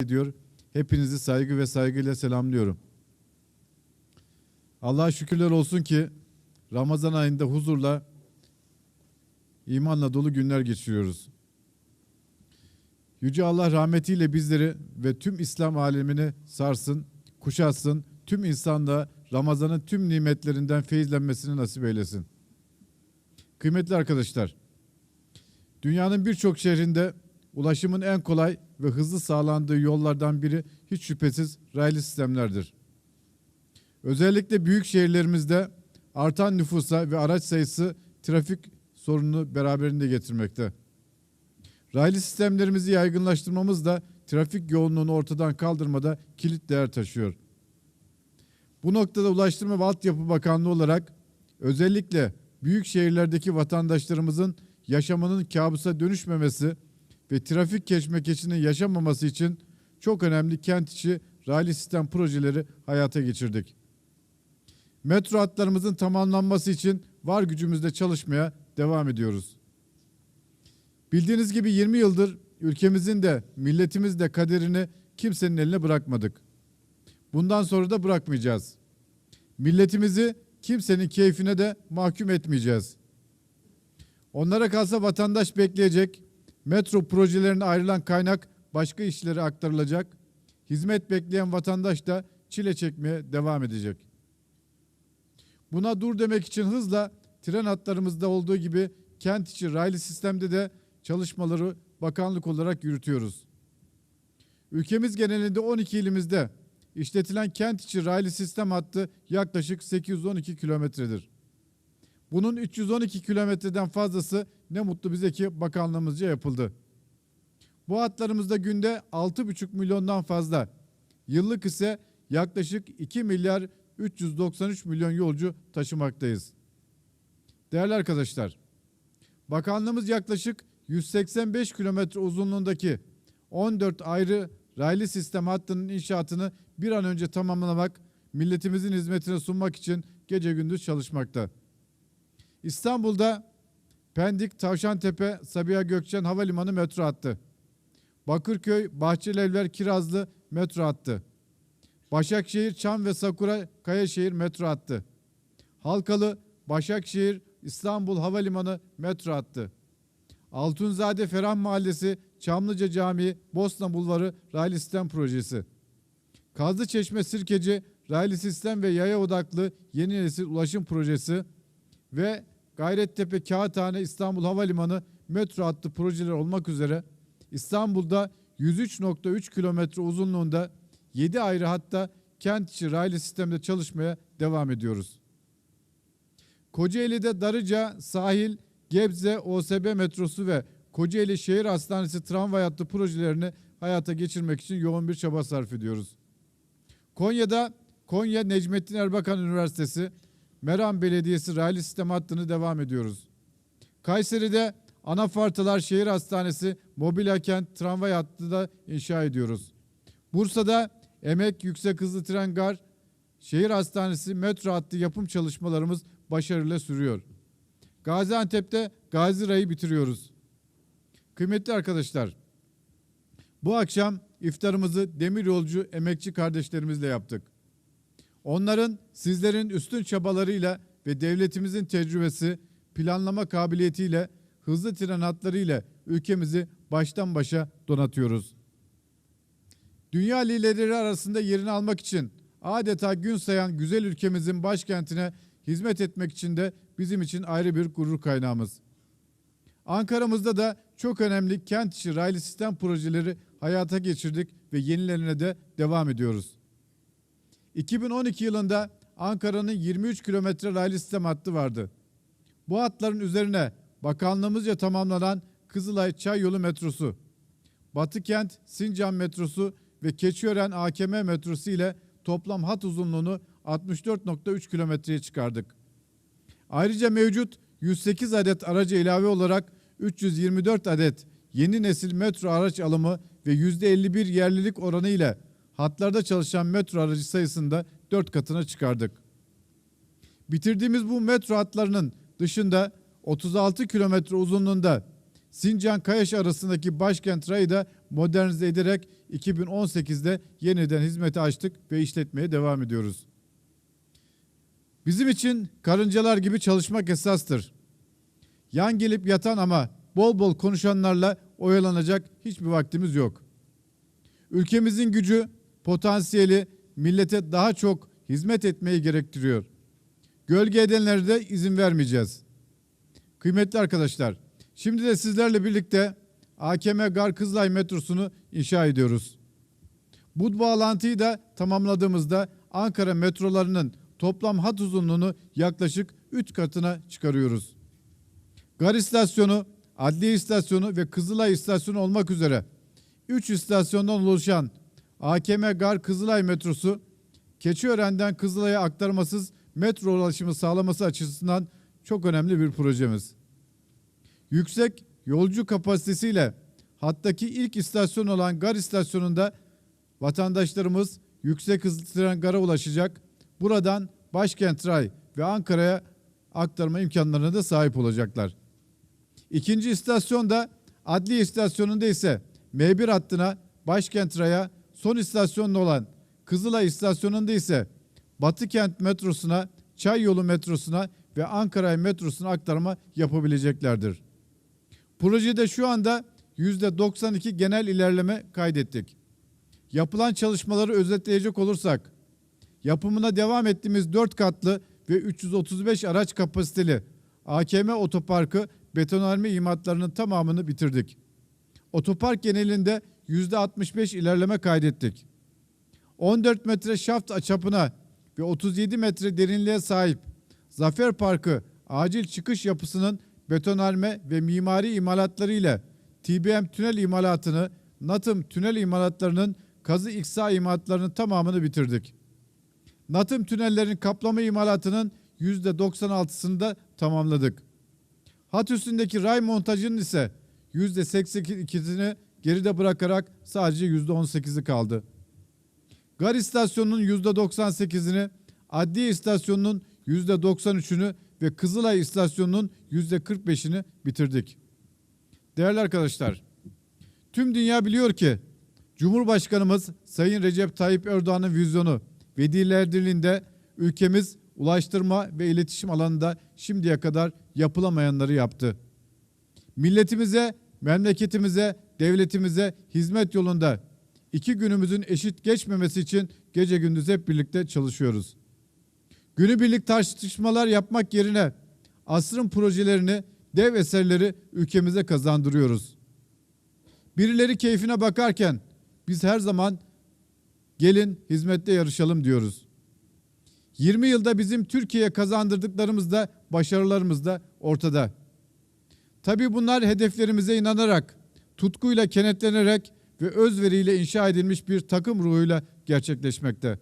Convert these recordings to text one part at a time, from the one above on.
ediyor. Hepinizi saygı ve saygıyla selamlıyorum. Allah'a şükürler olsun ki Ramazan ayında huzurla, imanla dolu günler geçiriyoruz. Yüce Allah rahmetiyle bizleri ve tüm İslam alemini sarsın, kuşatsın, tüm insanlığa Ramazan'ın tüm nimetlerinden feyizlenmesini nasip eylesin. Kıymetli arkadaşlar, dünyanın birçok şehrinde ulaşımın en kolay ve hızlı sağlandığı yollardan biri hiç şüphesiz raylı sistemlerdir. Özellikle büyük şehirlerimizde artan nüfusa ve araç sayısı trafik sorununu beraberinde getirmekte. Raylı sistemlerimizi yaygınlaştırmamız da trafik yoğunluğunu ortadan kaldırmada kilit değer taşıyor. Bu noktada Ulaştırma ve Altyapı Bakanlığı olarak özellikle büyük şehirlerdeki vatandaşlarımızın yaşamının kabusa dönüşmemesi ve trafik keşmekeşinin yaşamaması için çok önemli kent içi raylı sistem projeleri hayata geçirdik. Metro hatlarımızın tamamlanması için var gücümüzle çalışmaya devam ediyoruz. Bildiğiniz gibi 20 yıldır ülkemizin de milletimiz de kaderini kimsenin eline bırakmadık. Bundan sonra da bırakmayacağız. Milletimizi kimsenin keyfine de mahkum etmeyeceğiz. Onlara kalsa vatandaş bekleyecek, metro projelerine ayrılan kaynak başka işlere aktarılacak, hizmet bekleyen vatandaş da çile çekmeye devam edecek. Buna dur demek için hızla tren hatlarımızda olduğu gibi kent içi raylı sistemde de çalışmaları bakanlık olarak yürütüyoruz. Ülkemiz genelinde 12 ilimizde işletilen kent içi raylı sistem hattı yaklaşık 812 kilometredir. Bunun 312 kilometreden fazlası ne mutlu bize ki bakanlığımızca yapıldı. Bu hatlarımızda günde 6,5 milyondan fazla, yıllık ise yaklaşık 2 milyar 393 milyon yolcu taşımaktayız. Değerli arkadaşlar, bakanlığımız yaklaşık 185 kilometre uzunluğundaki 14 ayrı raylı sistem hattının inşaatını bir an önce tamamlamak, milletimizin hizmetine sunmak için gece gündüz çalışmakta. İstanbul'da Pendik, Tavşantepe, Sabiha Gökçen Havalimanı metro hattı. Bakırköy, Bahçelievler, Kirazlı metro hattı. Başakşehir, Çam ve Sakura Kayaşehir metro hattı. Halkalı, Başakşehir, İstanbul Havalimanı metro hattı. Altunzade Ferah Mahallesi, Çamlıca Camii, Bosna Bulvarı raylı sistem projesi. Kazlıçeşme Sirkeci raylı sistem ve yaya odaklı yeni nesil ulaşım projesi ve Gayrettepe Kağıthane İstanbul Havalimanı metro hattı projeleri olmak üzere İstanbul'da 103.3 kilometre uzunluğunda 7 ayrı hatta kent içi raylı sistemde çalışmaya devam ediyoruz. Kocaeli'de Darıca, Sahil, Gebze, OSB metrosu ve Kocaeli Şehir Hastanesi tramvay hattı projelerini hayata geçirmek için yoğun bir çaba sarf ediyoruz. Konya'da Konya Necmettin Erbakan Üniversitesi, Meram Belediyesi raylı sistem hattını devam ediyoruz. Kayseri'de Anafartalar Şehir Hastanesi Mobilya Kent tramvay hattı da inşa ediyoruz. Bursa'da Emek Yüksek Hızlı Tren Gar Şehir Hastanesi metro hattı yapım çalışmalarımız başarıyla sürüyor. Gaziantep'te Gazi Ray'ı bitiriyoruz. Kıymetli arkadaşlar, bu akşam iftarımızı demiryolcu emekçi kardeşlerimizle yaptık. Onların sizlerin üstün çabalarıyla ve devletimizin tecrübesi, planlama kabiliyetiyle, hızlı tren hatları ile ülkemizi baştan başa donatıyoruz. Dünya liderleri arasında yerini almak için adeta gün sayan güzel ülkemizin başkentine hizmet etmek için de bizim için ayrı bir gurur kaynağımız. Ankara'mızda da çok önemli kent içi raylı sistem projeleri hayata geçirdik ve yenilerine de devam ediyoruz. 2012 yılında Ankara'nın 23 kilometre raylı sistem hattı vardı. Bu hatların üzerine bakanlığımızca tamamlanan Kızılay Çay Yolu metrosu, Batıkent Sincan metrosu ve Keçiören AKM metrosu ile toplam hat uzunluğunu 64.3 kilometreye çıkardık. Ayrıca mevcut 108 adet araca ilave olarak 324 adet yeni nesil metro araç alımı ve %51 yerlilik oranı ile hatlarda çalışan metro aracı sayısında 4 katına çıkardık. Bitirdiğimiz bu metro hatlarının dışında 36 kilometre uzunluğunda Sincan Kayaş arasındaki başkent rayı da modernize ederek 2018'de yeniden hizmete açtık ve işletmeye devam ediyoruz. Bizim için karıncalar gibi çalışmak esastır. Yan gelip yatan ama bol bol konuşanlarla oyalanacak hiçbir vaktimiz yok. Ülkemizin gücü, potansiyeli millete daha çok hizmet etmeyi gerektiriyor. Gölge edenlere de izin vermeyeceğiz. Kıymetli arkadaşlar, şimdi de sizlerle birlikte AKM Gar Kızılay metrosunu inşa ediyoruz. Bu bağlantıyı da tamamladığımızda Ankara metrolarının toplam hat uzunluğunu yaklaşık 3 katına çıkarıyoruz. Gar istasyonu, Adliye istasyonu ve Kızılay istasyonu olmak üzere 3 istasyondan oluşan AKM Gar Kızılay metrosu Keçiören'den Kızılay'a aktarmasız metro ulaşımı sağlaması açısından çok önemli bir projemiz. Yüksek yolcu kapasitesiyle hattaki ilk istasyon olan Gar istasyonunda vatandaşlarımız yüksek hızlı tren gara ulaşacak. Buradan Başkent Ray ve Ankara'ya aktarma imkanlarına da sahip olacaklar. İkinci istasyon da Adliye istasyonunda ise M1 hattına Başkent Ray'a son istasyonda olan Kızılay istasyonunda ise Batı Kent metrosuna, Çay Yolu metrosuna ve Ankara metrosuna aktarma yapabileceklerdir. Projede şu anda %92 genel ilerleme kaydettik. Yapılan çalışmaları özetleyecek olursak, yapımına devam ettiğimiz 4 katlı ve 335 araç kapasiteli AKM otoparkı betonarme imatlarının tamamını bitirdik. Otopark genelinde %65 ilerleme kaydettik. 14 metre şaft çapına ve 37 metre derinliğe sahip Zafer Parkı acil çıkış yapısının betonarme ve mimari imalatları ile TBM tünel imalatını, NATM tünel imalatlarının kazı iksa imalatlarının tamamını bitirdik. NATM tünellerin kaplama imalatının %96'sını da tamamladık. Hat üstündeki ray montajının ise %82'sini geride bırakarak sadece %18'i kaldı. Gar istasyonunun %98'ini, Adliye istasyonunun %93'ünü ve Kızılay istasyonunun %45'ini bitirdik. Değerli arkadaşlar, tüm dünya biliyor ki Cumhurbaşkanımız Sayın Recep Tayyip Erdoğan'ın vizyonu ve liderliğinde ülkemiz ulaştırma ve iletişim alanında şimdiye kadar yapılamayanları yaptı. Milletimize, memleketimize, devletimize hizmet yolunda iki günümüzün eşit geçmemesi için gece gündüz hep birlikte çalışıyoruz. Günübirlik tartışmalar yapmak yerine asrın projelerini, dev eserleri ülkemize kazandırıyoruz. Birileri keyfine bakarken biz her zaman gelin hizmette yarışalım diyoruz. 20 yılda bizim Türkiye'ye kazandırdıklarımız da başarılarımız da ortada. Tabii bunlar hedeflerimize inanarak, tutkuyla kenetlenerek ve özveriyle inşa edilmiş bir takım ruhuyla gerçekleşmekte.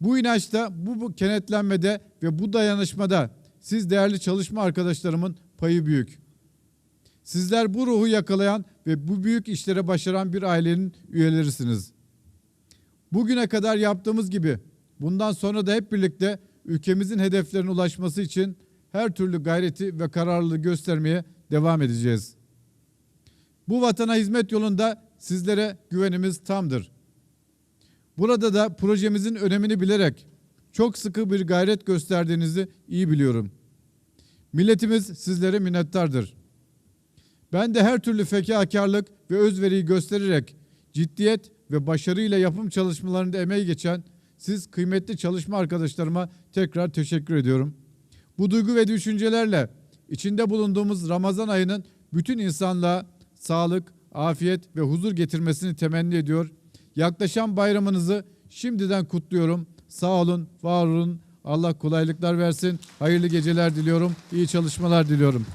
Bu inançta, bu, bu kenetlenmede ve bu dayanışmada siz değerli çalışma arkadaşlarımın payı büyük. Sizler bu ruhu yakalayan ve bu büyük işlere başaran bir ailenin üyelerisiniz. Bugüne kadar yaptığımız gibi bundan sonra da hep birlikte ülkemizin hedeflerine ulaşması için her türlü gayreti ve kararlılığı göstermeye devam edeceğiz. Bu vatana hizmet yolunda sizlere güvenimiz tamdır. Burada da projemizin önemini bilerek çok sıkı bir gayret gösterdiğinizi iyi biliyorum. Milletimiz sizlere minnettardır. Ben de her türlü fedakarlık ve özveriyi göstererek ciddiyet ve başarıyla yapım çalışmalarında emeği geçen siz kıymetli çalışma arkadaşlarıma tekrar teşekkür ediyorum. Bu duygu ve düşüncelerle içinde bulunduğumuz Ramazan ayının bütün insanlığa sağlık, afiyet ve huzur getirmesini temenni ediyor. Yaklaşan bayramınızı şimdiden kutluyorum. Sağ olun, var olun. Allah kolaylıklar versin. Hayırlı geceler diliyorum. İyi çalışmalar diliyorum.